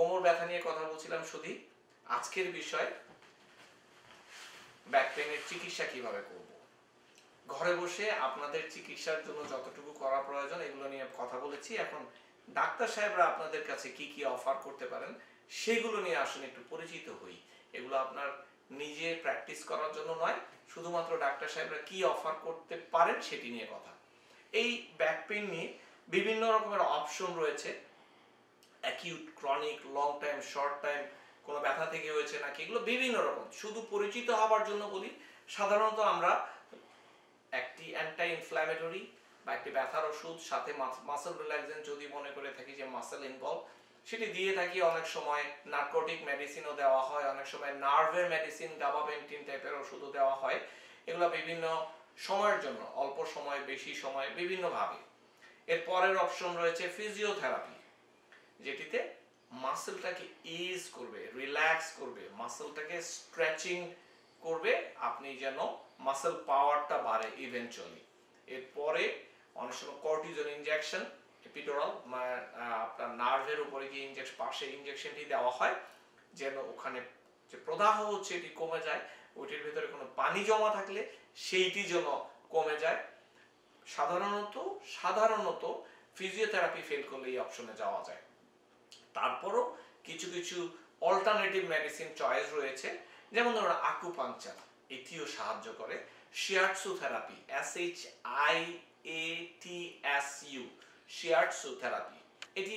কোমর ব্যথা নিয়ে কথা বলছিলাম শুধু আজকের বিষয় ব্যাক পেনের চিকিৎসা কীভাবে করব? ঘরে বসে আপনাদের চিকিৎসার জন্য যতটুকু করা প্রয়োজন এগুলো নিয়ে কথা বলেছি। এখন ডাক্তার সাহেবরা আপনাদের কাছে কি কি অফার করতে পারেন সেগুলো নিয়ে আসলে একটু পরিচিত হই। এগুলো আপনার নিজে প্র্যাকটিস করার জন্য নয়, শুধুমাত্র ডাক্তার সাহেবরা কি অফার করতে পারেন সেটি নিয়ে কথা। এই ব্যাক পেন নিয়ে বিভিন্ন রকমের অপশন রয়েছে। Acute chronic long time short time কোনো ব্যথা থেকে হয়েছে নাকি, এগুলো বিভিন্ন রকম। শুধু পরিচিত হওয়ার জন্য বলি, সাধারণত আমরা একটি অ্যান্টি ইনফ্ল্যামেটরি বা একটি ব্যথার ওষুধ, সাথে মাসেল রিল্যাক্সেন্ট যদি মনে করে থাকি যে মাসেল ইনভলভ সেটি দিয়ে থাকি অনেক সময় নার্কোটিক মেডিসিনও দেওয়া হয়, অনেক সময় নার্ভের মেডিসিন গাবাপেন্টিন টাইপের ওষুধও দেওয়া হয়। এগুলো বিভিন্ন সময়ের জন্য, অল্প সময়, বেশি সময়, বিভিন্নভাবে। এর পরের অপশন রয়েছে ফিজিওথেরাপি যেটিতে মাসেলটাকে ইজ করবে রিল্যাক্স করবে মাসেলটাকে স্ট্রেচিং করবে, আপনি যেন মাসেল পাওয়ারটা বাড়ে ইভেনচুয়ালি এরপরে অনেক সময় কর্টিজন ইনজেকশন এপিডোরাল আপনার নার্ভের উপরে গিয়ে ইনজেকশন পাশে ইনজেকশনটি দেওয়া হয়, যেন ওখানে যে প্রদাহ হচ্ছে এটি কমে যায় ওটির ভিতরে কোনো পানি জমা থাকলে সেইটি যেন কমে যায়। সাধারণত সাধারণত ফিজিওথেরাপি ফেল করলে এই অপশনে যাওয়া যায়। তারপরও কিছু কিছু অল্টারনেটিভ মেডিসিন চয়েস রয়েছে, যেমন ধরুন আকুপাংচার এটিও সাহায্য করে। Shiatsu therapy S H I A T S U shiatsu therapy এটি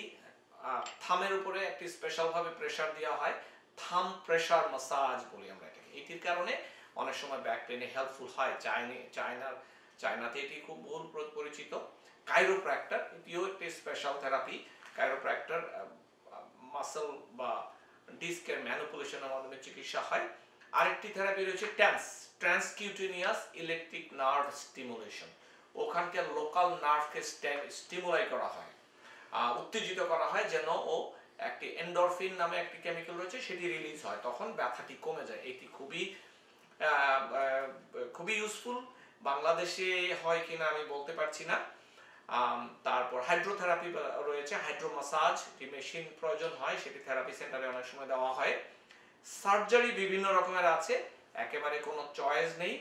থামের উপরে একটি স্পেশালভাবে প্রেশার দেওয়া হয়, থাম প্রেশার মাসাজ বলি আমরা এটাকে। এটির কারণে অনেক সময় ব্যাক পেনে হেল্পফুল হয়। চাইনি চায়নার, চায়নাতে এটি খুব বহুল পরিচিত। কাইরোপ্র্যাক্টর এটিও একটি স্পেশাল থেরাপি কাইরোপ্র্যাক্টর মাসেল বা ডিস্কের ম্যানুপুলেশনের মাধ্যমে চিকিৎসা হয়। আরেকটি থেরাপি রয়েছে TENS transcutaneous electric nerve stimulation ওখানকার লোকাল নার্ভকে স্টিমুলাই করা হয়। উত্তেজিত করা হয় যেন ও একটি এন্ডরফিন নামে একটি কেমিক্যাল রয়েছে, সেটি রিলিজ হয়। তখন ব্যথাটি কমে যায়। এটি খুবই খুবই ইউজফুল বাংলাদেশে হয় কিনা আমি বলতে পারছি না। তারপর হাইড্রোথেরাপি রয়েছে হাইড্রো মাসাজ যে মেশিন প্রয়োজন হয়, সেটি থেরাপি সেন্টারে অনেক সময় দেওয়া হয়। সার্জারি বিভিন্ন রকমের আছে, একেবারে কোনো চয়েস নেই।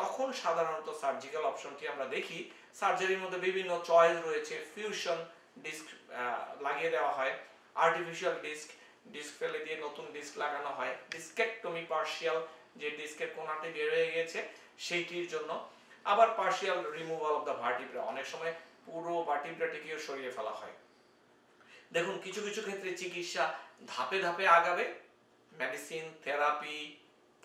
তখন সাধারণত সার্জিক্যাল অপশনটি আমরা দেখি। সার্জারির মধ্যে বিভিন্ন চয়েস রয়েছে ফিউশন ডিস্ক লাগিয়ে দেওয়া হয়। আর্টিফিশিয়াল ডিস্ক ডিস্ক ফেলে দিয়ে নতুন ডিস্ক লাগানো হয়। ডিস্কেক্টমি পার্শিয়াল যে ডিস্কের কোনাটি বের হয়ে গেছে, সেইটির জন্য। আবার partial removal of the vertebra অনেক সময় পুরো ভার্টিব্রাটিকেও সরিয়ে ফেলা হয়। দেখুন, কিছু কিছু ক্ষেত্রে চিকিৎসা ধাপে ধাপে আগাবে। Medicine, therapy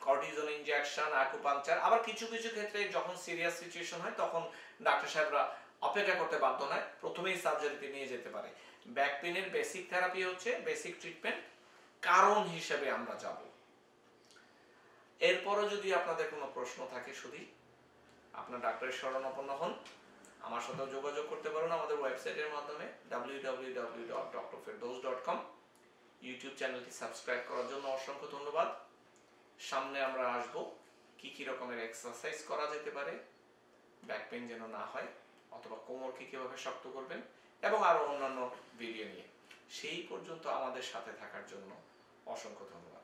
cortisone injection acupuncture আবার কিছু কিছু ক্ষেত্রে যখন সিরিয়াস সিচুয়েশন হয়, তখন ডাক্তার সাহেবরা অপেক্ষা করতে বাধ্য নয়। প্রথমেই সার্জারিতে নিয়ে যেতে পারে। ব্যাক পেনের বেসিক থেরাপি হচ্ছে, বেসিক ট্রিটমেন্ট। কারণ হিসেবে আমরা যাব। এরপরও যদি আপনাদের কোনো প্রশ্ন থাকে শুধু আপনার ডাক্তারের শরণাপন্ন হন। আমার সাথেও যোগাযোগ করতে পারেন আমাদের ওয়েবসাইটের মাধ্যমে www.drfirdoz.com ইউটিউব চ্যানেলটি সাবস্ক্রাইব করার জন্য অসংখ্য ধন্যবাদ। সামনে আমরা আসব, কি কি রকমের এক্সারসাইজ করা যেতে পারে ব্যাক পেন যেন না হয়, অথবা কোমরকে কীভাবে শক্ত করবেন, এবং আরও অন্যান্য ভিডিও নিয়ে। সেই পর্যন্ত আমাদের সাথে থাকার জন্য অসংখ্য ধন্যবাদ।